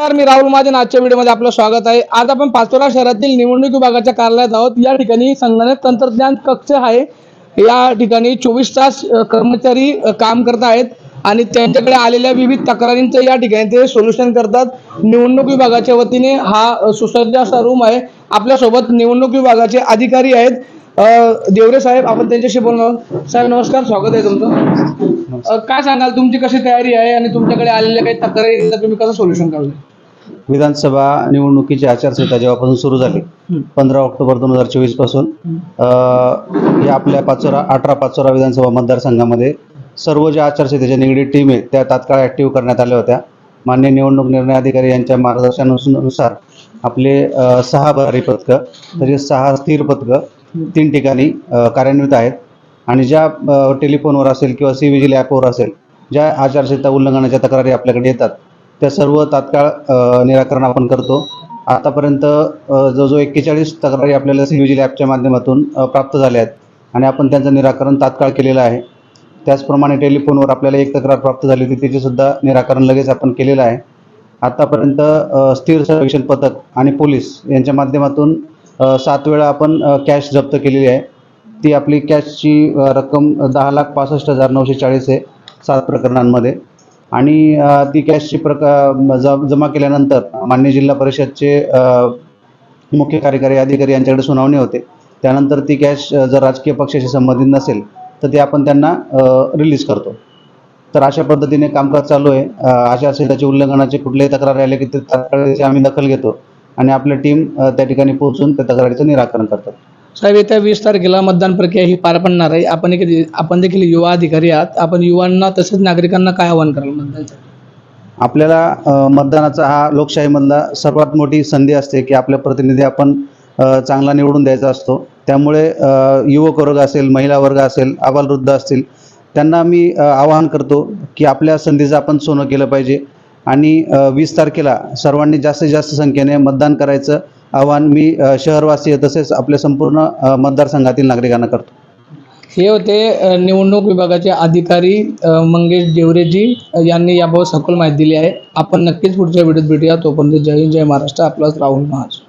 नमस्कार मी राहुल महाजन आजच्या व्हिडिओमध्ये आपलं स्वागत आहे. आज आपण पाचोरा शहरातील निवडणूक विभागाच्या कार्यालयात आहोत. या ठिकाणी संगणक तंत्रज्ञान कक्ष आहे. या ठिकाणी चोवीस तास कर्मचारी काम करत आहेत आणि त्यांच्याकडे आलेल्या विविध तक्रारींचं या ठिकाणी ते सोल्युशन करतात. निवडणूक विभागाच्या वतीने हा सुसज्ज असा रूम आहे. आपल्यासोबत निवडणूक विभागाचे अधिकारी आहेत. देवरे साहेब आपण त्यांच्याशी बोलणार आहोत. साहेब नमस्कार स्वागत आहे तुमचं. काय सांगाल तुमची कशी तयारी आहे आणि तुमच्याकडे आलेल्या काही तक्रारी तुम्ही कसं सोल्युशन कराल? विधानसभा निवडणुकीची आचारसंहिता जेव्हापासून सुरू झाली पंधरा ऑक्टोबर दोन हजार चोवीसपासून या आपल्या पाचोरा अठरा पाचोरा विधानसभा मतदारसंघामध्ये सर्व ज्या आचारसंहितेच्या निगडीत टीम आहे त्या तात्काळ ॲक्टिव्ह करण्यात आल्या होत्या. मान्य निवडणूक निर्णय अधिकारी यांच्या मार्गदर्शनानुसार आपले सहा भरारी पथकं तसेच सहा स्थिर पथकं तीन ठिकाणी कार्यान्वित आहेत. आणि ज्या टेलिफोनवर असेल किंवा सी विजिल ॲपवर असेल ज्या आचारसंहिता उल्लंघनाच्या तक्रारी आपल्याकडे येतात त्या सर्व तात्काळ निराकरण आपण करतो. आतापर्यंत जवळजवळ एक्केचाळीस तक्रारी आपल्याला सी विजिल ॲपच्या माध्यमातून प्राप्त झाल्या आहेत. आणि आपण त्यांचं निराकरण तात्काळ केलेलं आहे. त्याचप्रमाणे टेलिफोनवर आपल्याला एक तक्रार प्राप्त झाली होती त्याचीसुद्धा निराकरण लगेच आपण केलेलं आहे. आतापर्यंत स्थिर सर्वेक्षण पथक आणि पोलीस यांच्या माध्यमातून सात वेळा आपण कॅश जप्त केलेली आहे. ती आपली कॅशची रक्कम दहा लाख पासष्ट हजार नऊशे चाळीस आहे सात प्रकरणांमध्ये. आणि ती कॅशची प्रका जमा केल्यानंतर मान्य जिल्हा परिषदचे मुख्य कार्यकारी अधिकारी यांच्याकडे सुनावणी होते. त्यानंतर ती कॅश जर राजकीय पक्षाशी संबंधित नसेल तर ती आपण त्यांना रिलीज करतो. तर अशा पद्धतीने कामकाज चालू आहे. अशा संहिताचे उल्लंघनाचे कुठल्याही तक्रार आले की ते तक्रारीची आम्ही दखल घेतो आणि आपली टीम त्या ठिकाणी पोहोचून त्या तक्रारीचं निराकरण करतात. साहेब येत्या वीस तारखेला मतदान प्रक्रिया ही पार पडणार आहे. आपण एक आपण देखील युवा अधिकारी आहात. आपण युवांना तसेच नागरिकांना काय आवाहन कराल मतदानाचं आपल्याला मतदानाचा हा लोकशाहीमधला सर्वात मोठी संधी असते की आपल्या प्रतिनिधी आपण चांगला निवडून द्यायचा असतो. त्यामुळे युवक वर्ग असेल महिला वर्ग असेल आबालवृद्ध असतील त्यांना मी आवाहन करतो की आपल्या संधीचं आपण सोनं केलं पाहिजे. आणि वीस तारखेला सर्वांनी जास्तीत जास्त संख्येने मतदान करायचं. आवाहन मी शहरवासी शहरवासीय तसेच आपल्या संपूर्ण मतदारसंघातील नागरिकांना करतो. हे होते निवडणूक विभागाचे अधिकारी मंगेश देवरेजी यांनी याबाबत सखोल माहिती दिली आहे. आपण नक्कीच पुढच्या व्हिडिओत भेटूया. तोपर्यंत जय हिंद जय महाराष्ट्र. आपलाच राहुल महाराज